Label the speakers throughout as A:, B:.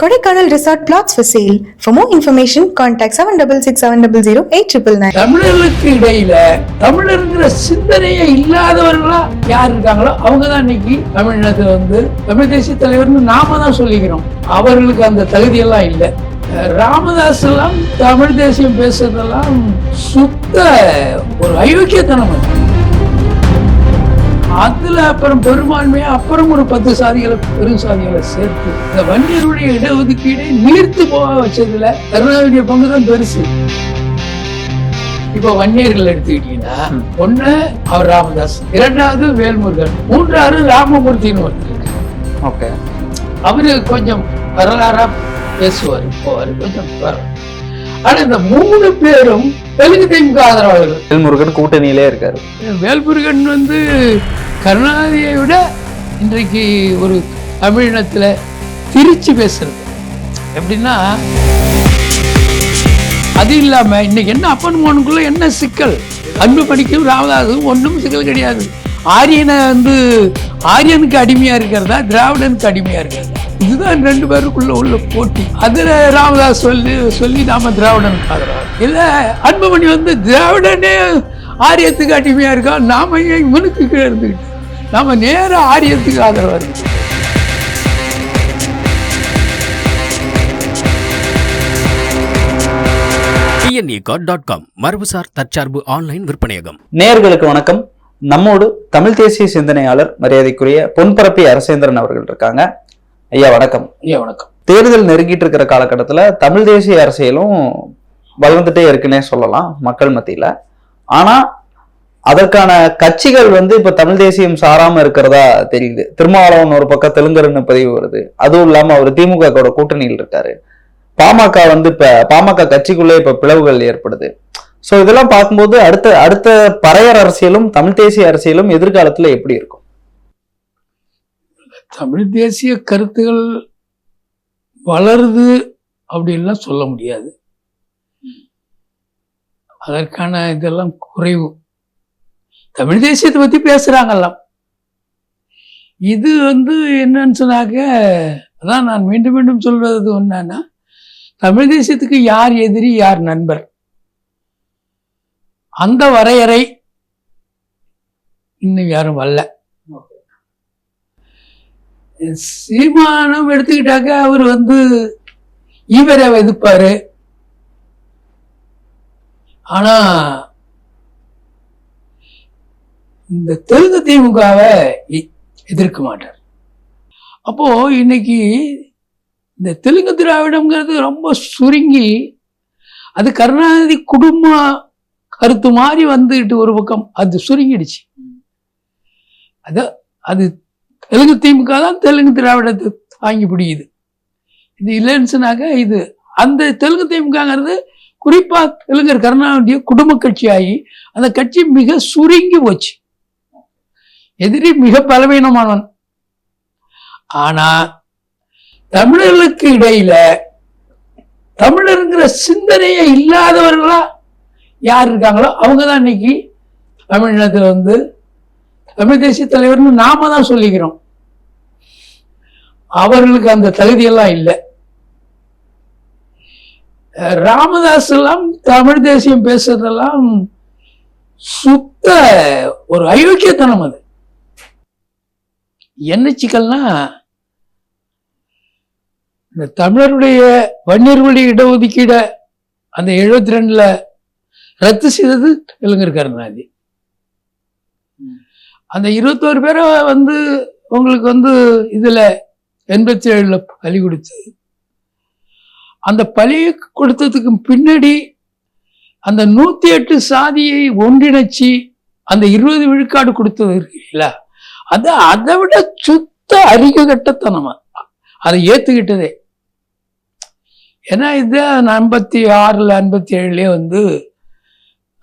A: Kodaikanal resort flats for sale for more information contact seven double six seven double zero eight triple nine
B: தமிழர்களுக்கு இடையில தமிழருங்கிற சிந்தனையே இல்லாதவர்களா யார் இருக்காங்களோ அவங்க தான் இன்னைக்கு தமிழ்நாட்டுல வந்து தமிழ் தேசிய தலைவர்னு நாம தான் சொல்லிக்கிறோம். அவர்களுக்கு அந்த தகுதியெல்லாம் இல்லை. ராமதாஸ் எல்லாம் தமிழ் தேசியம் பேசுறதெல்லாம் சுத்த ஒரு அயோக்கியத்தனம் அது. அதுல அப்புறம் பெரும்பான்மையா அப்புறம் ஒரு பத்து சாதிகளை பெரும் சாதிகளை சேர்த்து. இந்த வன்னியருடைய இடஒதுக்கீடை நீர்த்து போக வச்சதுல கருணாநிதிய பங்கு தான் பெருசு. இப்ப வன்னியர்கள் எடுத்துக்கிட்டீங்கன்னா ஒண்ணு அவர் ராமதாஸ் இரண்டாவது வேல்முருகன் மூன்றாவது ராமமூர்த்தின்னு ஒருத்தர்.
C: ஓகே.
B: அவரு கொஞ்சம் வரலாறா பேசுவார் போவார் கொஞ்சம் வர ஆனா இந்த மூணு பேரும் தெலுங்கு திமுக ஆதரவாளர்கள்.
C: வேல்முருகன் கூட்டணியிலே இருக்காரு.
B: வேல்முருகன் வந்து கருணாநிதியை விட இன்றைக்கு ஒரு தமிழினத்துல திரிச்சு பேசுறது. எப்படின்னா அது இல்லாம இன்னைக்கு என்ன அப்பன் மோனுக்குள்ள என்ன சிக்கல்? அன்பு படிக்கும் ராமதாஸும் ஒன்றும் சிக்கல் கிடையாது. ஆரியனை வந்து ஆரியனுக்கு அடிமையா இருக்கிறதா திராவிடனுக்கு அடிமையா இருக்கிறதா? இதுதான் ரெண்டு பேருக்குள்ள உள்ள போட்டி. அதுல ராமதாஸ் சொல்லி சொல்லி நாம திராவிடனுக்கு ஆதரவா? இல்ல அன்புமணி வந்து திராவிடனே ஆரியத்துக்கு அடிமையா இருக்கா நாம ஏன் இவனுக்கு கீழே இருந்துக்கிட்டு நாம நேர ஆரியத்துக்கு ஆதரவா இருக்கு
D: டாட் காம் மரபுசார் தற்சார்பு ஆன்லைன் விற்பனையகம்.
C: நேயர்களுக்கு வணக்கம். நம்மோடு தமிழ் தேசிய சிந்தனையாளர் மரியாதைக்குரிய பொன்பரப்பி அரசேந்திரன் அவர்கள் இருக்காங்க. ஐயா வணக்கம்.
B: ஐயா வணக்கம்.
C: தேர்தல் நெருங்கிட்டு இருக்கிற காலகட்டத்துல தமிழ் தேசிய அரசியலும் வளர்ந்துட்டே இருக்குன்னே சொல்லலாம் மக்கள் மத்தியில. ஆனா அதற்கான கட்சிகள் வந்து இப்ப தமிழ் தேசியம் சாராம இருக்கிறதா தெரியுது. திருமாவளவன் ஒரு பக்கம் தெலுங்கர்னு பதிவு வருது. அதுவும் இல்லாம அவர் திமுக கூட கூட்டணியில் இருக்காரு. பாமக வந்து இப்ப பாமக கட்சிக்குள்ளே இப்ப பிளவுகள் ஏற்படுது. சோ இதெல்லாம் பார்க்கும்போது அடுத்த அடுத்த பறையர் அரசியலும் தமிழ் தேசிய அரசியலும் எதிர்காலத்துல எப்படி இருக்கும்?
B: தமிழ் தேசிய கருத்துகள் வளருது அப்படின்லாம் சொல்ல முடியாது. அதற்கான இதெல்லாம் குறைவு. தமிழ் தேசியத்தை பற்றி பேசுகிறாங்கல்லாம் இது வந்து என்னன்னு சொன்னாக்க அதான் நான் மீண்டும் மீண்டும் சொல்றது என்னன்னா தமிழ் தேசியத்துக்கு யார் எதிரி யார் நண்பர்? அந்த வரையறை இன்னும் யாரும் வரல. சீமானம் எடுத்துக்கிட்டாக்க அவர் வந்து ஈவரை எதிர்ப்பாரு. ஆனா இந்த தெலுங்கு திமுகவை எதிர்க்க மாட்டார். அப்போ இன்னைக்கு இந்த தெலுங்கு திராவிடம்ங்கிறது ரொம்ப சுருங்கி அது கருணாநிதி குடும்ப கருத்து மாதிரி வந்துட்டு ஒரு பக்கம் அது சுருங்கிடுச்சு. அது அது தெலுங்கு திமுக தான் தெலுங்கு திராவிடத்தை தாங்கி பிடிக்குது. இது இல்லைன்னு சொன்னாக்க இது அந்த தெலுங்கு திமுகங்கிறது குறிப்பாக தெலுங்கர் கருணாநிதிய குடும்ப கட்சி ஆகி அந்த கட்சி மிக சுருங்கி போச்சு. எதிரி மிக பலவீனமானவன். ஆனா தமிழர்களுக்கு இடையில தமிழருங்கிற சிந்தனையே இல்லாதவர்களா யார் இருக்காங்களோ அவங்க தான் இன்னைக்கு தமிழ்நாட்டில் வந்து தமிழ் தேசிய தலைவர்னு நாம தான் சொல்லிக்கிறோம். அவர்களுக்கு அந்த தகுதியெல்லாம் இல்லை. ராமதாஸ் எல்லாம் தமிழ் தேசியம் பேசுறதெல்லாம் சுத்த ஒரு அயோக்கியத்தனம் அது. என்ன சிக்கல்னா இந்த தமிழருடைய வன்னியர்களுடைய இடஒதுக்கீடை அந்த எழுபத்தி ரெண்டுல ரத்து செய்தது தெலுங்கர் கருணாநிதி. அந்த இருபத்தோரு பேரை வந்து உங்களுக்கு வந்து இதுல எண்பத்தி ஏழுல பலி கொடுத்து அந்த பலி கொடுத்ததுக்கு பின்னாடி அந்த நூத்தி எட்டு சாதியை ஒன்றிணைச்சு அந்த இருபது விழுக்காடு கொடுத்தது இருக்குல்ல அது அதை விட சுத்த அறிவு கட்டத்தனமா? அதை ஏத்துக்கிட்டதே. ஏன்னா இது ஐம்பத்தி ஆறுல ஐம்பத்தி ஏழுலயே வந்து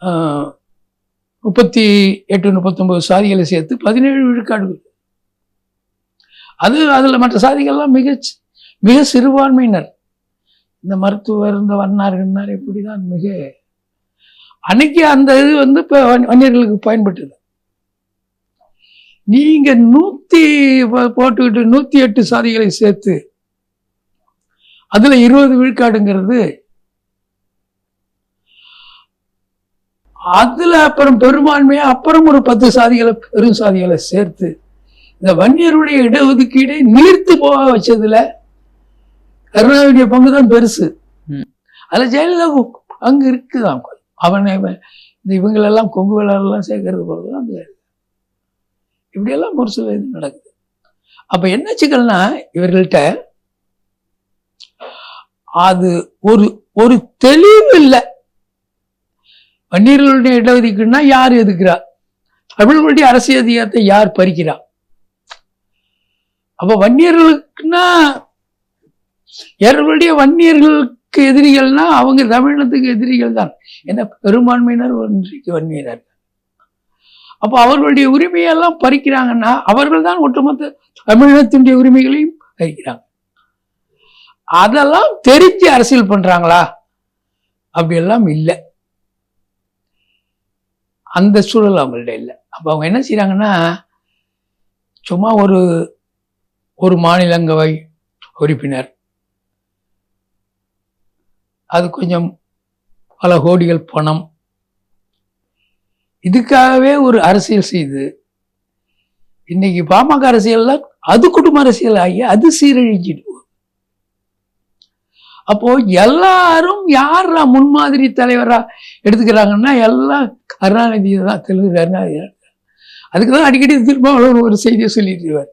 B: ஆஹ், முப்பத்தி எட்டு முப்பத்தொன்பது சாதிகளை சேர்த்து பதினேழு விழுக்காடுகள். அது அதில் மற்ற சாதிகள்லாம் மிக மிக சிறுபான்மையினர். இந்த மருத்துவர் இந்த வண்ணார் கிண்ணார் இப்படிதான் மிக அன்னைக்கு அந்த இது வந்து இப்போ வன்னியர்களுக்கு பயன்பட்டது. நீங்கள் நூற்றி போ- போட்டுக்கிட்டு நூற்றி எட்டு சாதிகளை சேர்த்து அதில் இருபது விழுக்காடுங்கிறது அதுல அப்புறம் பெரும்பான்மையா அப்புறம் ஒரு பத்து சாதிகளை பெரும் சாதிகளை சேர்த்து இந்த வன்னியருடைய இடஒதுக்கீடை நீர்த்து போக வச்சதுல கருணாநிதிய பங்கு தான் பெருசு. அதுல ஜெயலலிதா பங்கு இருக்குதான் அவனை இந்த இவங்களெல்லாம் கொங்கு வேளாளெல்லாம் சேர்க்கறது போறதுலாம் ஜெயலலிதா. இப்படியெல்லாம் ஒரு சில இது நடக்குது. அப்ப என்ன சிக்கல்னா இவர்கள்ட்ட அது ஒரு ஒரு தெளிவு இல்லை. வன்னியர்களுடைய இடஒதுக்கீடுனா யார் எதுக்கிறா? தமிழர்களுடைய அரசியல் அதிகாரத்தை யார் பறிக்கிறா? அப்ப வன்னியர்களுக்குன்னா ஏறர்களுடைய வன்னியர்களுக்கு எதிரிகள்னா அவங்க தமிழினத்துக்கு எதிரிகள் தான் ஏன்னா பெரும்பான்மையினர் இன்றைக்கு வன்னியனர் அப்போ அவர்களுடைய உரிமையெல்லாம் பறிக்கிறாங்கன்னா அவர்கள் தான் ஒட்டுமொத்த தமிழினத்தினுடைய உரிமைகளையும் பறிக்கிறாங்க. அதெல்லாம் தெரிஞ்சு அரசியல் பண்றாங்களா? அப்படியெல்லாம் இல்லை. அந்த சூழல் அவங்கள்ட்ட இல்லை. அப்போ அவங்க என்ன செய்கிறாங்கன்னா சும்மா ஒரு ஒரு மாநிலங்கவை உறுப்பினர். அது கொஞ்சம் பல கோடிகள் பணம். இதுக்காகவே ஒரு அரசியல் செய்து இன்னைக்கு பாமக அரசியல்ல அது குடும்ப அரசியல் ஆகி அது சீரழிஞ்சிடும் அப்போ எல்லாரும் யாரா முன்மாதிரி தலைவரா எடுத்துக்கிறாங்கன்னா எல்லாம் கருணாநிதி தான் தெலுங்கு கருணாநிதி அதுக்கு தான் அடிக்கடி திரும்ப ஒரு செய்தியை சொல்லிட்டுருவார்.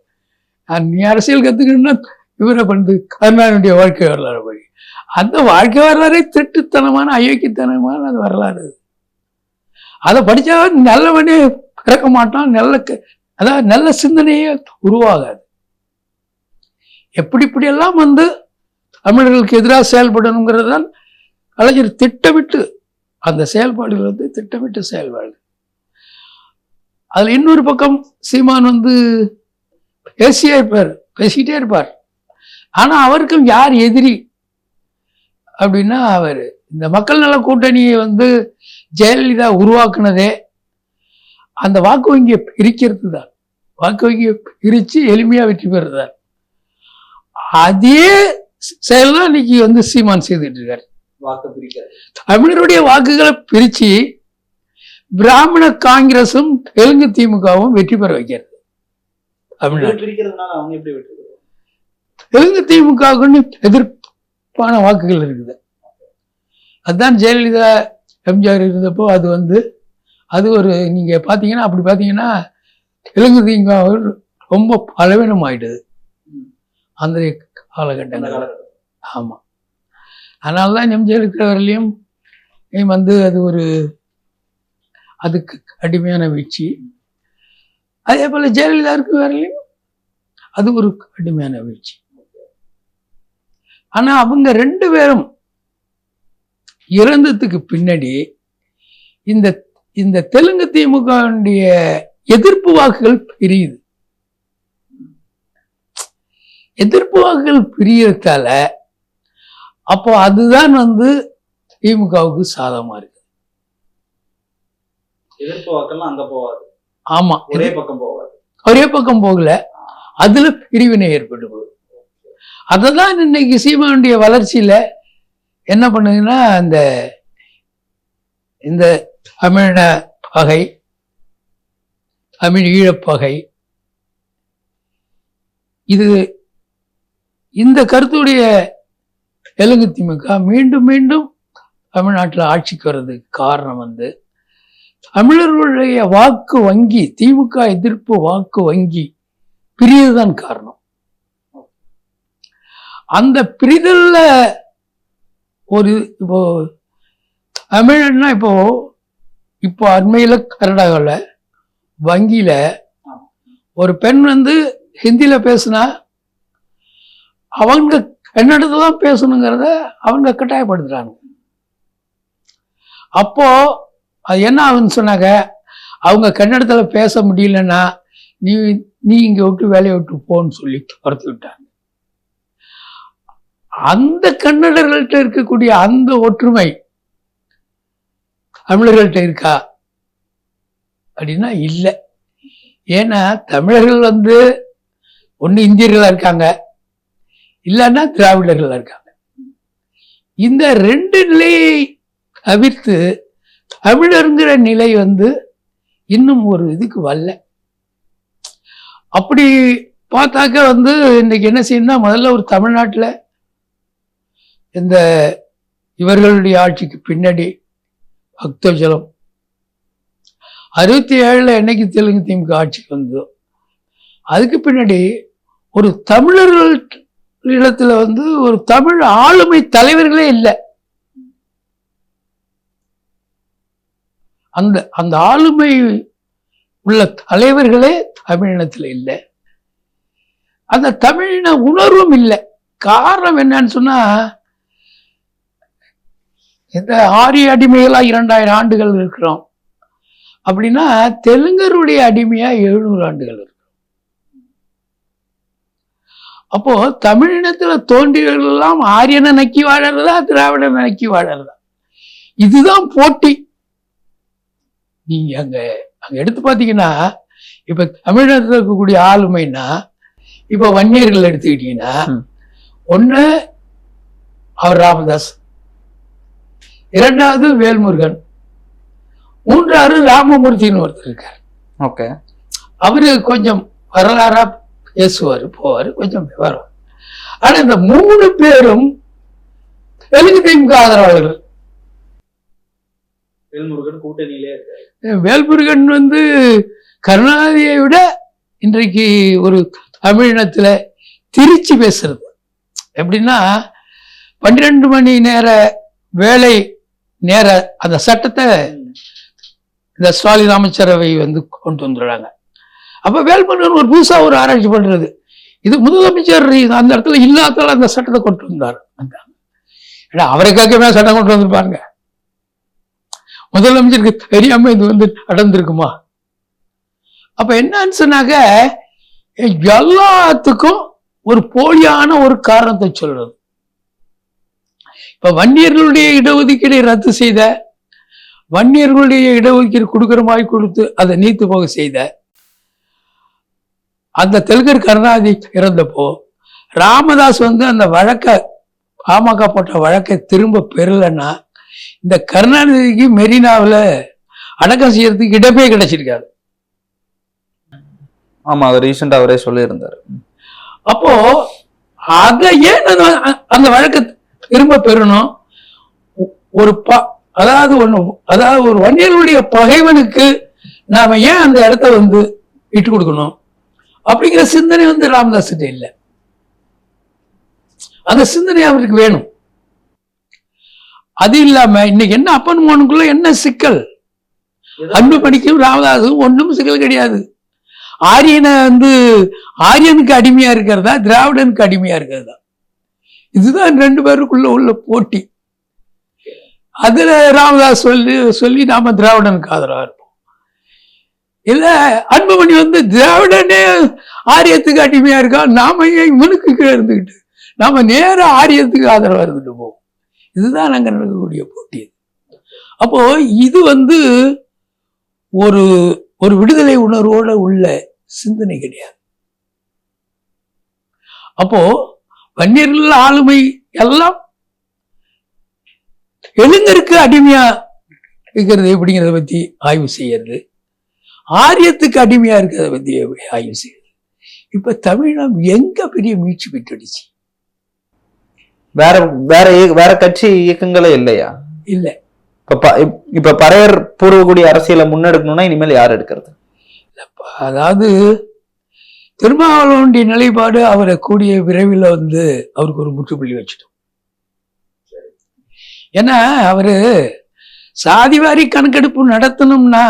B: நான் நீ அரசியல் கத்துக்கணும்னா இவரை பண்ணு கருணாநிதியுடைய வாழ்க்கை வரலாறு படி அந்த வாழ்க்கை வரலாறே திட்டுத்தனமான அயோக்கியத்தனமான அது வரலாறு. அதை படித்தா நல்லவனே பிறக்க மாட்டான் நல்ல க- அதாவது நல்ல சிந்தனையே உருவாகாது. எப்படி இப்படியெல்லாம் வந்து தமிழர்களுக்கு எதிராக செயல்படணுங்கிறது தான் கலைஞர் திட்டமிட்டு அந்த செயல்பாடுகள் வந்து திட்டமிட்டு செயல்பாடு. அதில் இன்னொரு பக்கம் சீமான் வந்து பேசியே இருப்பார் பேசிக்கிட்டே இருப்பார். ஆனால் அவருக்கும் யார் எதிரி அப்படின்னா அவர். இந்த மக்கள் நல கூட்டணியை வந்து ஜெயலலிதா உருவாக்குனதே அந்த வாக்கு வங்கியை பிரிக்கிறது தான் வாக்கு வங்கியை பிரித்து எளிமையாக வெற்றி பெறுறது தான் அதே செயல் தான் இன்னைக்கு வந்து சீமான் செய்துட்டு இருக்காரு. தமிழருடைய வாக்குகளை பிரிச்சு பிராமண காங்கிரசும் தெலுங்கு திமுகவும் வெற்றி பெற வைக்கிறது. தமிழ்நாடு. தெலுங்கு திமுகவுக்குன்னு எதிர்ப்பான வாக்குகள் இருக்குது. அதுதான் ஜெயலலிதா எம்ஜிஆர் இருந்தப்போ அது வந்து அது ஒரு நீங்க பாத்தீங்கன்னா அப்படி பாத்தீங்கன்னா தெலுங்கு திமுக ரொம்ப பலவீனம் ஆயிடுது அந்த காலகட்டங்கள். ஆமா. அதனால தான் எம்ஜிஆர் இருக்கிறவரையிலையும் வந்து அது ஒரு அதுக்கு கடுமையான வீழ்ச்சி. அதே போல ஜெயலலிதா இருக்க வரையிலையும் அது ஒரு கடுமையான வீழ்ச்சி. ஆனா அவங்க ரெண்டு பேரும் இறந்ததுக்கு பின்னாடி இந்த இந்த தெலுங்கு திமுகவுடைய எதிர்ப்பு வாக்குகள் பிரியுது. எதிர்ப்பு வாக்குகள் பிரியறதால அப்போ அதுதான் வந்து திமுகவுக்கு சாதகமா இருக்கு. ஆமா.
C: ஒரே பக்கம் போவாது
B: ஒரே பக்கம் போகல. அதுல பிரிவினை ஏற்பட்டு போகுது அததான் இன்னைக்கு சீமானுடைய வளர்ச்சியில என்ன பண்ணுதுன்னா இந்த இந்த தமிழ பகை தமிழ் ஈழப்பகை இது இந்த கருத்துடைய தெலுங்கு திமுக மீண்டும் மீண்டும் தமிழ்நாட்டில் ஆட்சிக்கு வர்றதுக்கு காரணம் வந்து தமிழர்களுடைய வாக்கு வங்கி திமுக எதிர்ப்பு வாக்கு வங்கி பிரியதுதான் காரணம். அந்த பிரிதல்ல ஒரு இப்போ தமிழ்னா இப்போ இப்போ அண்மையில் கர்நாடகாவில் வங்கியில் ஒரு பெண் வந்து ஹிந்தியில் பேசுனா அவங்க கன்னடத்தை தான் பேசணுங்கிறத அவங்க கட்டாயப்படுத்துகிறாங்க அப்போ அது என்ன ஆகுன்னு சொன்னாங்க அவங்க கன்னடத்தில் பேச முடியலன்னா நீ நீ இங்கே விட்டு வேலையை விட்டு போன்னு சொல்லி துரத்து விட்டாங்க. அந்த கன்னடர்கள்ட்ட இருக்கக்கூடிய அந்த ஒற்றுமை தமிழர்கள்ட்ட இருக்கா? அப்படின்னா இல்லை. ஏன்னா தமிழர்கள் வந்து ஒன்று இந்தியர்களாக இருக்காங்க. இல்லைன்னா திராவிடர்களா இருக்காங்க. இந்த ரெண்டு நிலையை தவிர்த்து தமிழருங்கிற நிலை வந்து இன்னும் ஒரு இதுக்கு வரல. அப்படி பார்த்தாக்க வந்து இன்னைக்கு என்ன செய்யணும்னா முதல்ல ஒரு தமிழ்நாட்டில் இந்த இவர்களுடைய ஆட்சிக்கு பின்னாடி பக்தஜலம் அறுபத்தி ஏழில் என்னைக்கு தெலுங்கு திமுக ஆட்சிக்கு வந்ததோ அதுக்கு பின்னாடி ஒரு தமிழர்கள் இடத்துல வந்து ஒரு தமிழ் ஆளுமை தலைவர்களே இல்லை. அந்த அந்த ஆளுமை உள்ள தலைவர்களே தமிழினத்தில் இல்லை. அந்த தமிழின உணர்வும் இல்லை. காரணம் என்னன்னு சொன்னா இந்த ஆரிய அடிமைகளா இரண்டாயிரம் ஆண்டுகள் இருக்கிறோம். அப்படின்னா தெலுங்கருடைய அடிமையா எழுநூறு ஆண்டுகள் இருக்கும் அப்போ தமிழினத்துல தோன்றியவர்கள் எல்லாம் ஆரியனை நக்கி வாழறதா திராவிடனை நக்கி வாழறதா? இதுதான் போட்டி. நீங்க அங்க அங்க எடுத்து பாத்தீங்கன்னா இப்ப தமிழினத்துல இருக்கக்கூடிய ஆளுமைன்னா இப்ப வன்னியர்கள் எடுத்துக்கிட்டீங்கன்னா. ஒண்ணு அவர் ராமதாஸ் இரண்டாவது வேல்முருகன் மூன்றாவது ராமமூர்த்தின்னு ஒருத்தர் இருக்கார்.
C: ஓகே.
B: அவரு கொஞ்சம் வரலாறா பேசுவார் போவார் கொஞ்சம் விவரம். ஆனா இந்த மூணு பேரும் தெலுங்கு திமுக ஆதரவாளர்கள்.
C: வேல்முருகன் கூட்டணியிலே இருக்காரு.
B: வேல்முருகன் வந்து கருணாநிதியை விட இன்றைக்கு ஒரு தமிழினத்துல திருச்சி பேசுறது. எப்படின்னா பன்னிரெண்டு மணி நேர வேலை நேர அந்த சட்டத்தை இந்த ஸ்டாலின் அமைச்சரவை வந்து கொண்டு வந்துடுறாங்க. அப்போ வேல்முருகன் ஒரு புதுசாக ஒரு ஆராய்ச்சி பண்ணுறது இது முதலமைச்சர் அந்த இடத்துல இல்லாதால அந்த சட்டத்தை கொண்டு வந்தார். ஏன்னா அவரை சட்டம் கொண்டு வந்திருப்பாங்க முதலமைச்சருக்கு தெரியாம இது வந்து நடந்திருக்குமா? அப்ப என்னன்னு சொன்னாக்க எல்லாத்துக்கும் ஒரு போலியான ஒரு காரணத்தை சொல்றது இப்ப வன்னியர்களுடைய இடஒதுக்கீடை ரத்து செய்த வன்னியர்களுடைய இடஒதுக்கீடு கொடுக்கிற மாதிரி கொடுத்து அதை நீத்து போக செய்த அந்த தெலுங்கர் கருணாநிதி இறந்தப்போ ராமதாஸ் வந்து அந்த வழக்க பாமக போட்ட வழக்கை திரும்ப பெறலைன்னா இந்த கருணாநிதிக்கு மெரினாவில் அடக்கம் செய்யறதுக்கு இடமே கிடைச்சிருக்காது.
C: ஆமா அது ரீசெண்டா அவரே சொல்லியிருந்தாரு.
B: அப்போ அதை ஏன் அந்த- வழக்கை திரும்ப பெறணும்? ஒரு ப அதாவது ஒண்ணு அதாவது ஒரு வன்னியர்களுடைய பகைவனுக்கு நாம ஏன் அந்த இடத்த வந்து விட்டு கொடுக்கணும்? அப்படிங்கிற சிந்தனை வந்து ராமதாஸ் கிட்ட இல்லை. அந்த சிந்தனை அவருக்கு வேணும். அது இல்லாம இன்னைக்கு என்ன அப்பன் மோனுக்குள்ள என்ன சிக்கல்? அன்புமணிக்கும் ராமதாஸுக்கும் ஒன்றும் சிக்கல் கிடையாது. ஆரியனை வந்து ஆரியனுக்கு அடிமையா இருக்கிறதா திராவிடனுக்கு அடிமையா இருக்கிறதா? இதுதான் ரெண்டு பேருக்குள்ள உள்ள போட்டி. அதுல ராமதாஸ் சொல்லி சொல்லி நாம திராவிடனுக்கு ஆதரவா இருப்போம். இல்ல அன்புமணி வந்து திராவிடனே ஆரியத்துக்கு அடிமையா இருக்கா? நாம ஏன் இவனுக்கு கீழே இருந்துக்கிட்டு நாம நேர ஆரியத்துக்கு ஆதரவா இருந்துட்டு போவோம். இதுதான் அங்க நடக்கக்கூடிய போட்டி. அப்போ இது வந்து ஒரு ஒரு விடுதலை உணர்வோட உள்ள சிந்தனை கிடையாது. அப்போ வன்னியர்கள் ஆளுமை எல்லாம் தெலுங்கருக்கு அடிமையா இருக்கிறது எப்படிங்கிறத பத்தி ஆய்வு செய்யறது. ஆரியத்துக்கு அடிமையா இருக்கிறத எப்படி ஆய்வு செய்யறது இப்ப தமிழம் எங்க பெரிய மீட்சி பெற்றுடுச்சு?
C: வேற வேற வேற கட்சி இயக்கங்களே இல்லையா?
B: இல்ல.
C: இப்ப இப்ப பறையர் பூர்வகுடி அரசியலை முன்னெடுக்கணும்னா இனிமேல் யார் எடுக்கிறது?
B: அதாவது திருமாவளவனுடைய நிலைப்பாடு அவரை கூடிய விரைவில் வந்து அவருக்கு ஒரு முற்றுப்புள்ளி வச்சிட்டோம். ஏன்னா அவரு சாதிவாரி கணக்கெடுப்பு நடத்தணும்னா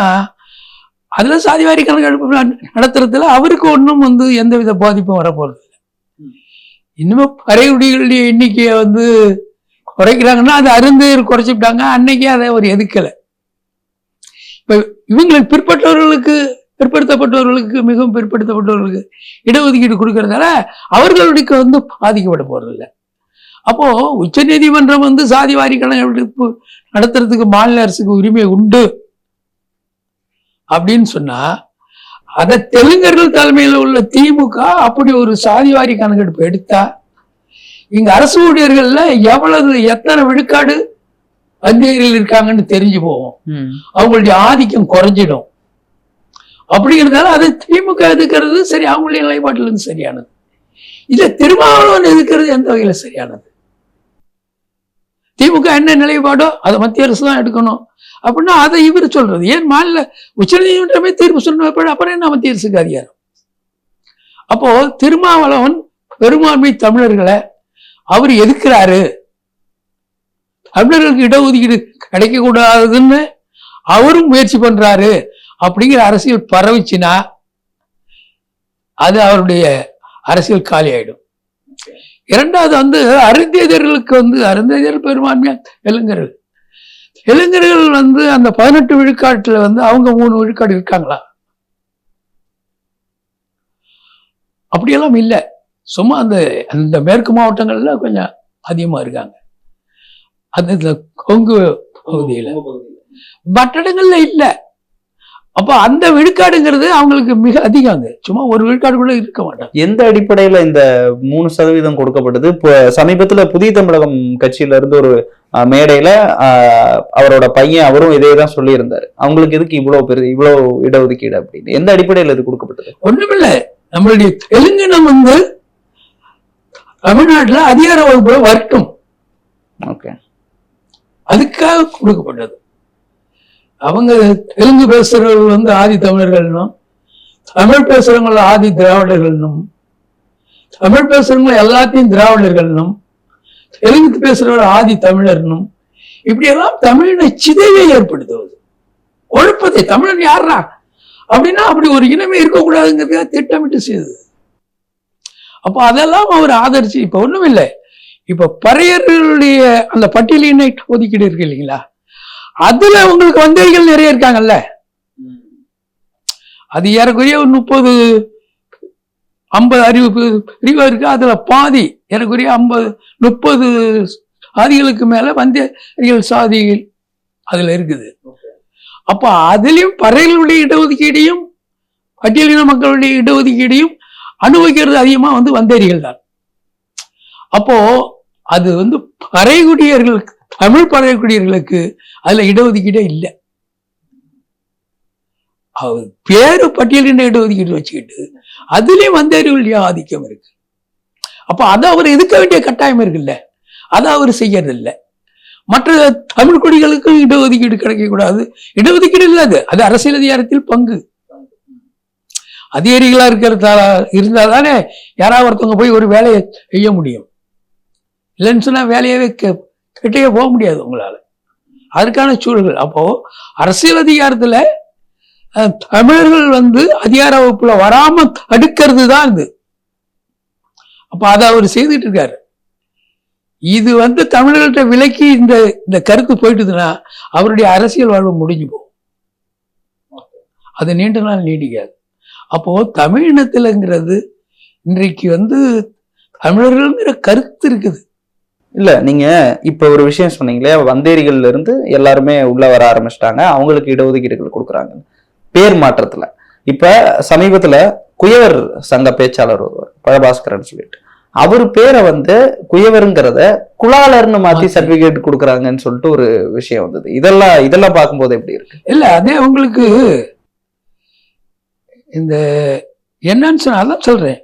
B: அதில் சாதிவாரி கணக்கு நடத்துறதுல அவருக்கு ஒன்றும் வந்து எந்தவித பாதிப்பும் வரப்போறது இன்னமும் இன்னும் எண்ணிக்கையை வந்து குறைக்கிறாங்கன்னா அது அருந்தையர் குறைச்சிட்டாங்க அன்னைக்கே அதை அவர் எதுக்கலை இப்போ இவங்களுக்கு பிற்பட்டவர்களுக்கு பிற்படுத்தப்பட்டவர்களுக்கு மிகவும் பிற்படுத்தப்பட்டவர்களுக்கு இடஒதுக்கீடு கொடுக்கறதால அவர்களுக்கு வந்து பாதிக்கப்பட போறதில்லை அப்போ உச்சநீதிமன்றம் வந்து சாதிவாரி கணக்கெடுப்பு நடத்துறதுக்கு மாநில அரசுக்கு உரிமை உண்டு. அப்படின்னு சொன்னா அத தெலுங்கர்கள் தலைமையில் உள்ள திமுக அப்படி ஒரு சாதிவாரி கணக்கெடுப்பு எடுத்தா இங்க அரசு ஊழியர்கள்ல எவ்வளவு எத்தனை விழுக்காடு வந்தேரியில் இருக்காங்கன்னு தெரிஞ்சு போகும்.
C: ம்.
B: அவங்களுடைய ஆதிக்கம் குறைஞ்சிடும். அப்படிங்கிறதால அது திமுக எதுக்கிறது சரி அவங்களுடைய நிலைப்பாட்டில் இருந்து சரியானது. இதை திருமாவளவன் எதுக்கிறது எந்த வகையில சரியானது? திமுக என்ன நிலைப்பாடோ அதை மத்திய அரசு தான் எடுக்கணும். அப்படின்னா அதை இவர் சொல்றது. ஏன் மாநில உச்சநீதிமன்றமே தீர்ப்பு சொன்ன அப்புறம் என்ன மத்திய அரசுக்கு அதிகாரம்? அப்போ திருமாவளவன் பெரும்பான்மை தமிழர்களை அவர் எதிர்க்கிறாரு தமிழர்களுக்கு இடஒதுக்கீடு கிடைக்க கூடாதுன்னு அவரும் முயற்சி பண்றாரு. அப்படிங்கிற அரசியல் பரவிச்சுன்னா அது அவருடைய அரசியல் காலி ஆயிடும் இரண்டாவது வந்து அருந்ததியர்களுக்கு வந்து அருந்ததியர் பெரும்பான்மையா தெலுங்கர்கள் தெலுங்கர்கள் வந்து அந்த பதினெட்டு விழுக்காட்டுல வந்து அவங்க மூணு விழுக்காடு இருக்காங்களா? அப்படியெல்லாம் இல்லை. சும்மா அந்த அந்த மேற்கு மாவட்டங்கள்ல கொஞ்சம் அதிகமா இருக்காங்க. அந்த கொங்கு பகுதியில. மற்ற இடங்கள்ல இல்ல. அப்ப அந்த விழுக்காடுங்கிறது அவங்களுக்கு மிக அதிகங்க. சும்மா ஒரு விழுக்காடு கூட இருக்க மாட்டாங்க.
C: எந்த அடிப்படையில இந்த மூணு சதவீதம் கொடுக்கப்பட்டது? இப்போ சமீபத்துல புதிய தமிழகம் கட்சியில இருந்து ஒரு மேடையில அவரோட பையன் அவரும் இதே தான் சொல்லியிருந்தாரு. அவங்களுக்கு எதுக்கு இவ்வளவு பெரிய இவ்வளவு இடஒதுக்கீடு அப்படின்னு? எந்த அடிப்படையில இது கொடுக்கப்பட்டது?
B: ஒண்ணுமில்ல. நம்மளுடைய தெலுங்கினம் வந்து தமிழ்நாட்டுல அதிகார வகுப்புல வரட்டும்.
C: ஓகே.
B: அதுக்காக கொடுக்கப்பட்டது. அவங்க தெலுங்கு பேசுறவர்கள் வந்து ஆதி தமிழர்கள்னும் தமிழ் பேசுறவங்கள ஆதி திராவிடர்கள்னும் தமிழ் பேசுறவங்க எல்லாத்தையும் திராவிடர்கள்னும் தெலுங்கு பேசுறவர்கள் ஆதி தமிழர்னும் இப்படியெல்லாம் தமிழின சிதைவை ஏற்படுத்துவது. குழப்பத்தை தமிழன் யாரா அப்படின்னா அப்படி ஒரு இனமே இருக்கக்கூடாதுங்கிறதுக்காக திட்டமிட்டு செய்தது. அப்போ அதெல்லாம் அவர் ஆதரிச்சு இப்ப ஒண்ணும் இல்லை இப்ப பறையர்களுடைய அந்த பட்டியலினை ஒதுக்கீடு இருக்கு இல்லைங்களா? அதுல உங்களுக்கு வந்தேரிகள் நிறைய இருக்காங்கல்ல? அது ஏறக்குறைய ஒரு முப்பது ஐம்பது அறிவு பிரிவா இருக்கு. அதுல பாதி ஏறக்குறைய ஐம்பது முப்பது சாதிகளுக்கு மேல வந்தேரிகள் சாதிகள் அதுல இருக்குது. அப்ப அதுலயும் பறையர்களுடைய இடஒதுக்கீடையும் பட்டியலின மக்களுடைய இடஒதுக்கீடையும் அனுபவிக்கிறது அதிகமா வந்து வந்தேரிகள் தான். அப்போ அது வந்து பறைகுடியர்களுக்கு தமிழ் பழகக்கூடியவர்களுக்கு அதுல இடஒதுக்கீடே இல்லை. அவர் பேரு பட்டியலின் இடஒதுக்கீடு வச்சுக்கிட்டு அதுலயும் வந்தேரிகளுடைய ஆதிக்கம் இருக்கு. அப்ப அதை அவர் எதுக்க வேண்டிய கட்டாயம் இருக்குல்ல. அதை அவர் செய்யறது இல்ல மற்ற தமிழ் குடிகளுக்கு இடஒதுக்கீடு கிடைக்கக்கூடாது. இடஒதுக்கீடு இல்லாது அது அது அரசியல் அதிகாரத்தில் பங்கு. அதிகாரிகளா இருக்கிறதால இருந்தா தானே யாராவது ஒருத்தவங்க போய் ஒரு வேலையை செய்ய முடியும். இல்லைன்னு சொன்னா வேலையவே கிட்டேயே போக முடியாது உங்களால். அதற்கான சூழல்கள். அப்போது அரசியல் அதிகாரத்தில் தமிழர்கள் வந்து அதிகார வகுப்பில் வராமல் தடுக்கிறது தான் இது. அப்போ அதை அவர் செய்துட்டு இருக்காரு. இது வந்து தமிழர்கள்ட்ட விலக்கி இந்த இந்த கருத்து போயிட்டுதுன்னா அவருடைய அரசியல் வாழ்வு முடிஞ்சு போகும். அது நீண்ட நாள் நீடிக்காது. அப்போது தமிழினத்துலங்கிறது இன்றைக்கு வந்து தமிழர்கள்ங்கிற கருத்து இருக்குது.
C: இல்ல நீங்க இப்ப ஒரு விஷயம் சொன்னீங்களே வந்தேரிகள்ல இருந்து எல்லாருமே உள்ள வர ஆரம்பிச்சிட்டாங்க. அவங்களுக்கு இடஒதுக்கீடுகள் கொடுக்குறாங்க. பேர் மாற்றத்துல. இப்ப சமீபத்துல குயவர் சங்க பேச்சாளர் ஒருவர் பழபாஸ்கரன் சொல்லிட்டு. அவர் பேரை வந்து குயவருங்கிறத குலாலர்னு மாத்தி. சர்டிபிகேட் கொடுக்குறாங்கன்னு சொல்லிட்டு ஒரு விஷயம் வந்தது. இதெல்லாம் இதெல்லாம் பார்க்கும்போது எப்படி இருக்கு?
B: இல்ல அதே உங்களுக்கு இந்த என்னன்னு அதான் சொல்றேன்.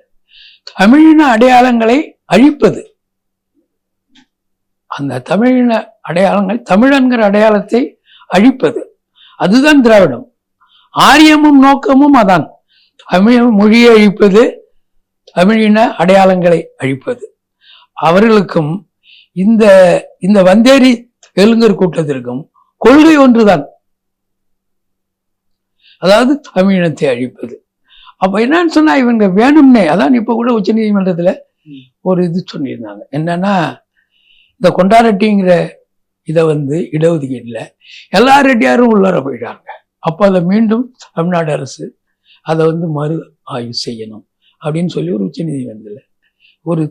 B: தமிழின அடையாளங்களை அழிப்பது. அந்த தமிழின அடையாளங்கள் தமிழன்கிற அடையாளத்தை அழிப்பது. அதுதான் திராவிடம். ஆரியமும் நோக்கமும் அதான். தமிழ் மொழியை அழிப்பது தமிழின அடையாளங்களை அழிப்பது. அவர்களுக்கும் இந்த இந்த வந்தேரி தெலுங்கர் கூட்டத்திற்கும் கொள்கை ஒன்றுதான். அதாவது தமிழினத்தை அழிப்பது. அப்ப என்னன்னு சொன்னா இவங்க வேணும்னே அதான் இப்ப கூட உச்ச நீதிமன்றத்துல ஒரு இது சொல்லியிருந்தாங்க. என்னன்னா இந்த கொண்டாரெட்டிங்கிற இதை வந்து இடஒதுக்கீடுல எல்லா ரெட்டியாரும் உள்ளார போயிட்டாங்க. அப்போ அதை மீண்டும் தமிழ்நாடு அரசு அதை வந்து மறு ஆய்வு செய்யணும் அப்படின்னு சொல்லி ஒரு உச்சநீதிமன்றத்தில் ஒரு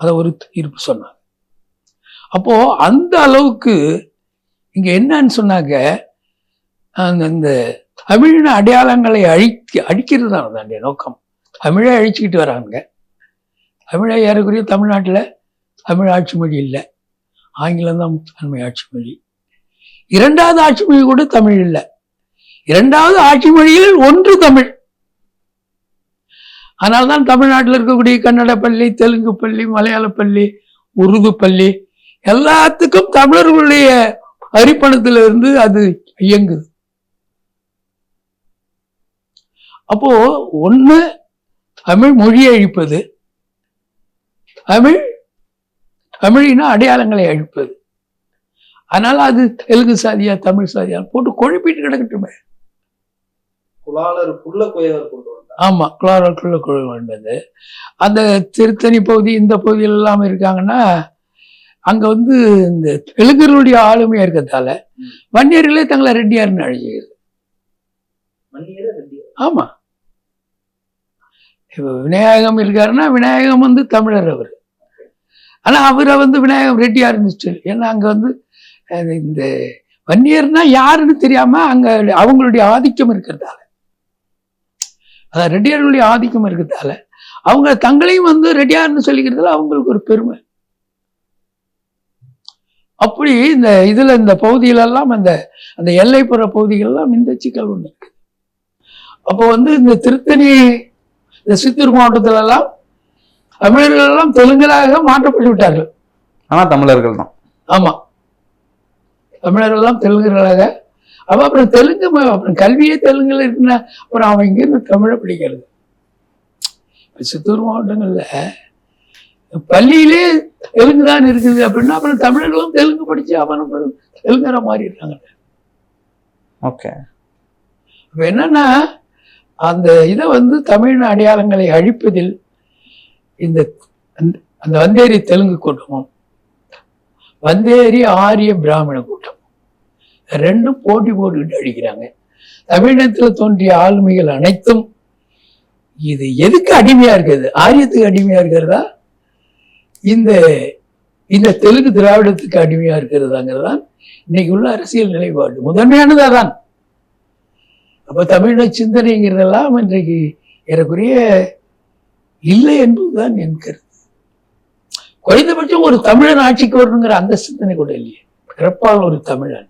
B: அதை ஒரு தீர்ப்பு சொன்னாங்க. அப்போது அந்த அளவுக்கு இங்கே என்னன்னு சொன்னாங்க அந்த இந்த தமிழின அடையாளங்களை அழிக்க அழிக்கிறது தான் அதனுடைய நோக்கம். தமிழை அழிச்சுக்கிட்டு வராங்க. தமிழை ஏறக்குறைய தமிழ்நாட்டில் தமிழ் ஆட்சி மொழி இல்லை. ஆங்கிலம் தான் முதன்மை ஆட்சி மொழி இரண்டாவது ஆட்சி மொழி கூட தமிழ் இல்லை. இரண்டாவது ஆட்சி மொழியில் ஒன்று தமிழ். அதனால்தான் தமிழ்நாட்டில் இருக்கக்கூடிய கன்னட பள்ளி தெலுங்கு பள்ளி மலையாள பள்ளி உருது பள்ளி எல்லாத்துக்கும் தமிழர்களுடைய அரிப்பணத்திலிருந்து அது இயங்குது. அப்போ ஒன்று தமிழ் மொழியை அழிப்பது தமிழ் தமிழின அடையாளங்களை அழிப்பது. அதனால அது தெலுங்கு சாதியா தமிழ் சாதியா போட்டு குழப்பிட்டு கிடக்கட்டுமே.
C: குலாலருக்குள்ள குயவர் கொண்டு வந்தார்.
B: ஆமா குளாரக்குள்ள குழு வேண்டது அந்த திருத்தணி பகுதி இந்த பகுதியில் எல்லாம் இருக்காங்கன்னா அங்க வந்து இந்த தெலுங்கர்களுடைய ஆளுமையா இருக்கிறதால வன்னியர்களே தங்களை ரெட்டியார்னு அழைச்சிக்கிறது
C: மன்னியர ரெட்டியார்.
B: ஆமா. இப்ப விநாயகம் இருக்காருன்னா விநாயகம் வந்து தமிழர் அவர். ஆனால் அவரை வந்து விநாயகம் ரெட்டியார் சொல்லி ஏன்னா அங்கே வந்து இந்த வன்னியர்னா யாருன்னு தெரியாமல் அங்கே அவங்களுடைய ஆதிக்கம் இருக்கிறதால. அதான் ரெட்டியார்களுடைய ஆதிக்கம் இருக்கிறதால அவங்க தங்களையும் வந்து ரெட்டியார்னு சொல்லிக்கிறதுல அவங்களுக்கு ஒரு பெருமை. அப்படி இந்த இதில் இந்த பகுதியிலெல்லாம் அந்த அந்த எல்லைப்புற பகுதிகளெல்லாம் இந்த சிக்கல் ஒண்ணு இருக்கு. அப்போ வந்து இந்த திருத்தணி இந்த சித்தூர் மாவட்டத்திலெல்லாம் தமிழர்கள் எல்லாம் தெலுங்கராக மாற்றப்பட்டு விட்டார்கள்.
C: ஆனா தமிழர்கள் தான்.
B: ஆமா. தமிழர்கள் எல்லாம் தெலுங்கர்களாக. அப்ப அப்புறம் தெலுங்கு அப்புறம் கல்வியே தெலுங்குல இருக்குன்னா அப்புறம் அவன் இங்கிருந்து தமிழை படிக்கிறது. சித்தூர் மாவட்டங்கள்ல பள்ளியிலே தெலுங்கு தான் இருக்குது அப்படின்னா அப்புறம் தமிழர்களும் தெலுங்கு படிச்சு அவன் அப்புறம் தெலுங்கரா மாறிடுறாங்க.
C: ஓகே.
B: இப்ப என்னன்னா அந்த இதை வந்து தமிழ் அடையாளங்களை அழிப்பதில் இந்த அந்த- அந்த வந்தேரி தெலுங்கு கூட்டமும் வந்தேரி ஆரிய பிராமண கூட்டம் ரெண்டும் போட்டி போட்டுக்கிட்டு அடிக்கிறாங்க. தமிழினத்தில் தோன்றிய ஆளுமைகள் அனைத்தும் இது எதுக்கு அடிமையா இருக்கிறது? ஆரியத்துக்கு அடிமையா இருக்கிறதா? இந்த இந்த தெலுங்கு திராவிடத்துக்கு அடிமையா இருக்கிறதாங்கிறதான் இன்னைக்கு உள்ள அரசியல் நிலைப்பாடு. முதன்மையானது அதான் அப்ப தமிழ சிந்தனைங்கிறதெல்லாம் இன்றைக்கு ஏறக்குறைய இல்லை என்பதுதான் என் கருத்து. குறைந்தபட்சம் ஒரு தமிழன் ஆட்சிக்கு வரணுங்கிற அந்த சிந்தனை கூட இல்லையே. பிறப்பால் ஒரு தமிழன்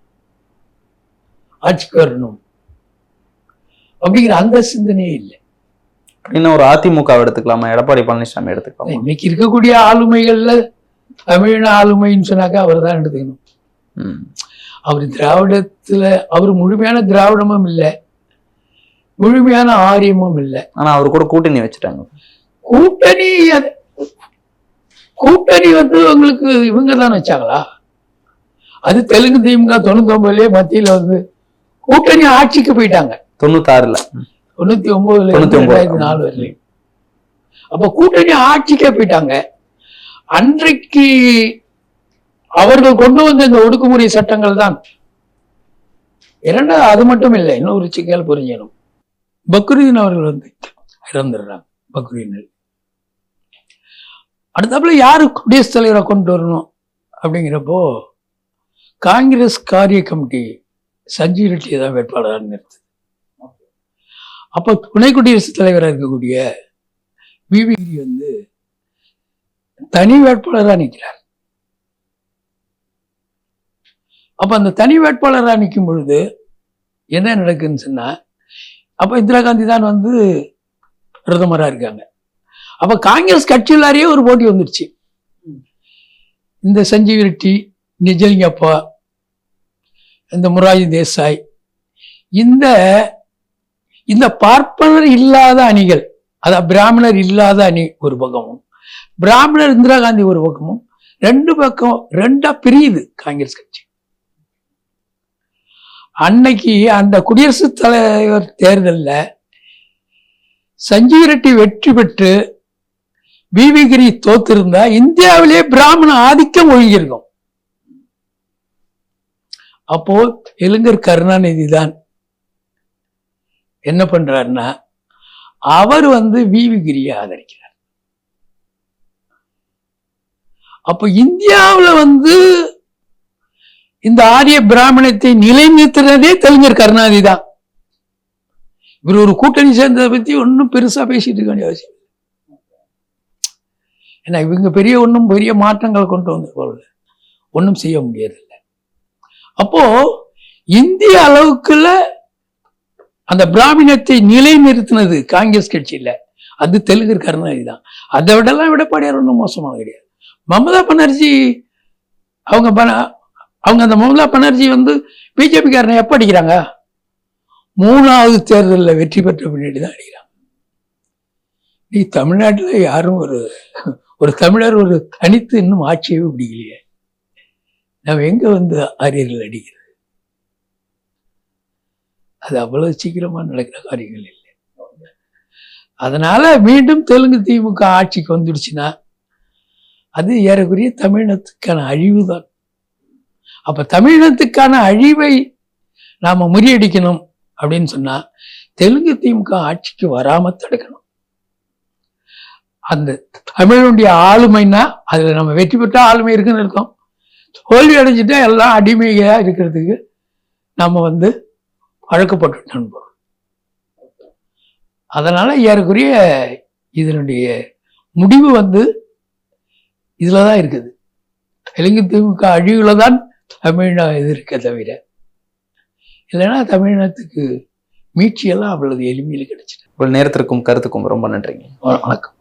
B: ஆட்சிக்கு வரணும் அப்படிங்கிற அந்த சிந்தனையே இல்லை.
C: இன்னும் ஒரு அதிமுக எடுத்துக்கலாமா? எடப்பாடி பழனிசாமி எடுத்துக்கலாமா?
B: இன்னைக்கு இருக்கக்கூடிய ஆளுமைகள்ல தமிழின ஆளுமைன்னு சொன்னாக்கா அவர் தான் எடுத்துக்கணும். அவர் திராவிடத்துல அவர் முழுமையான திராவிடமும் இல்லை முழுமையான ஆரியமும் இல்லை.
C: ஆனா அவர் கூட கூட்டணி வச்சுட்டாங்க.
B: கூட்டணி கூட்டணி வந்து உங்களுக்கு இவங்க தான் வச்சாங்களா? அது தெலுங்கு திமுக தொண்ணூத்தொன்பதுலயே மத்தியில வந்து கூட்டணி ஆட்சிக்கு போயிட்டாங்க.
C: தொண்ணூத்தாறுல.
B: தொண்ணூத்தி ஒன்பதுல
C: தொண்ணூத்தி.
B: ரெண்டாயிரத்தி நாலு வரலையும் அப்ப கூட்டணி ஆட்சிக்கே போயிட்டாங்க. அன்றைக்கு அவர்கள் கொண்டு வந்த இந்த ஒடுக்குமுறை சட்டங்கள் தான். இரண்டாவது அது மட்டும் இல்லை இன்னொரு சிக்கல் புரிஞ்சணும் பக்ரீதீன் அவர்கள் வந்து இறந்துடுறாங்க. பக்ரீதீன் அடுத்தாப்புல யாரு குடியரசுத் தலைவரை கொண்டு வரணும் அப்படிங்கிறப்போ காங்கிரஸ் காரிய கமிட்டி சஞ்சீவ் ரெட்டியை தான் வேட்பாளராக நிறுத்து அப்போ துணை குடியரசுத் தலைவராக இருக்கக்கூடிய பிவி வந்து தனி வேட்பாளராக நிற்கிறார் அப்போ அந்த தனி வேட்பாளராக நிற்கும் பொழுது என்ன நடக்குதுன்னு சொன்னால் அப்போ இந்திரா காந்தி தான் வந்து பிரதமராக இருக்காங்க. அப்ப காங்கிரஸ் கட்சியிலாரையே ஒரு போட்டி வந்துருச்சு. இந்த சஞ்சீவ் ரெட்டி நிஜலிங்கப்பா இந்த முராஜி தேசாய் இந்த இந்த பார்ப்பனர் இல்லாத அணிகள் அதான் பிராமணர் இல்லாத அணி ஒரு பக்கமும் பிராமணர் இந்திரா காந்தி ஒரு பக்கமும் ரெண்டு பக்கம் ரெண்டா பிரியுது காங்கிரஸ் கட்சி. அன்னைக்கு அந்த குடியரசுத் தலைவர் தேர்தலில் சஞ்சீவ் ரெட்டி வெற்றி பெற்று விவிகிரி தோத்திருந்தா இந்தியாவிலே பிராமண ஆதிக்கம் ஒழுங்கிருக்கும் அப்போ இளைஞர் கருணாநிதி தான் என்ன பண்றாருன்னா அவர் வந்து விவிகிரியை ஆதரிக்கிறார். அப்போ இந்தியாவில் வந்து இந்த ஆரிய பிராமணத்தை நிலைநிறுத்தினதே தெலுங்கர் கருணாநிதி தான். இவர் ஒரு கூட்டணி சேர்ந்ததை பத்தி ஒன்றும் பெருசா பேசிட்டு இருக்க வேண்டிய அவசியம் ஏன்னா இவங்க பெரிய ஒன்றும் பெரிய மாற்றங்கள் கொண்டு வந்து போகல ஒன்றும் செய்ய முடியறதில்லை. அப்போ இந்திய அளவுக்குள்ள அந்த பிராமணத்தை நிலைநிறுத்தினது காங்கிரஸ் கட்சியில. அது தெலுங்கு கருணாநிதி தான். அதை விடலாம் விடப்பாடியார் ஒன்றும் மோசமாக கிடையாது. மமதா பானர்ஜி அவங்க பன- அவங்க அந்த மமதா பானர்ஜி வந்து பிஜேபிக்காரனை எப்போ அடிக்கிறாங்க? மூணாவது தேர்தலில் வெற்றி பெற்ற பின்னாடி தான் அடிக்கிறாங்க. நீ தமிழ்நாட்டில் யாரும் ஒரு ஒரு தமிழர் ஒரு தனித்து இன்னும் ஆட்சியே பிடிக்கலையே. நம்ம எங்கே வந்து ஆரியர்கள் அடிக்கிறது? அது அவ்வளவு சீக்கிரமாக நடக்கிற காரியங்கள் இல்லை. அதனால மீண்டும் தெலுங்கு திமுக ஆட்சிக்கு வந்துடுச்சுன்னா அது ஏறக்குறைய தமிழினத்துக்கான அழிவு தான் அப்போ தமிழினத்துக்கான அழிவை நாம முறியடிக்கணும் அப்படின்னு சொன்னால் தெலுங்கு திமுக ஆட்சிக்கு வராமல் தடுக்கணும். அந்த தமிழனுடைய ஆளுமைன்னா அதுல நம்ம வெற்றி பெற்ற ஆளுமை இருக்குன்னு இருக்கோம். தோல்வி அடைஞ்சிட்டா எல்லாம் அடிமையா இருக்கிறதுக்கு நம்ம வந்து பழக்கப்பட்டுட்டோம் பொருள் அதனால ஏறக்குறைய இதனுடைய முடிவு வந்து இதுல தான் இருக்குது. தெலுங்கு திமுக அழிவுல தான் தமிழ்நா இது இருக்க தவிர இல்லைன்னா தமிழினத்துக்கு மீட்சியெல்லாம் அவ்வளவு எளிமையில் கிடைச்சிட்டு
C: உங்கள் நேரத்திற்கும் கருத்துக்கும் ரொம்ப நன்றிங்க.
B: வணக்கம்.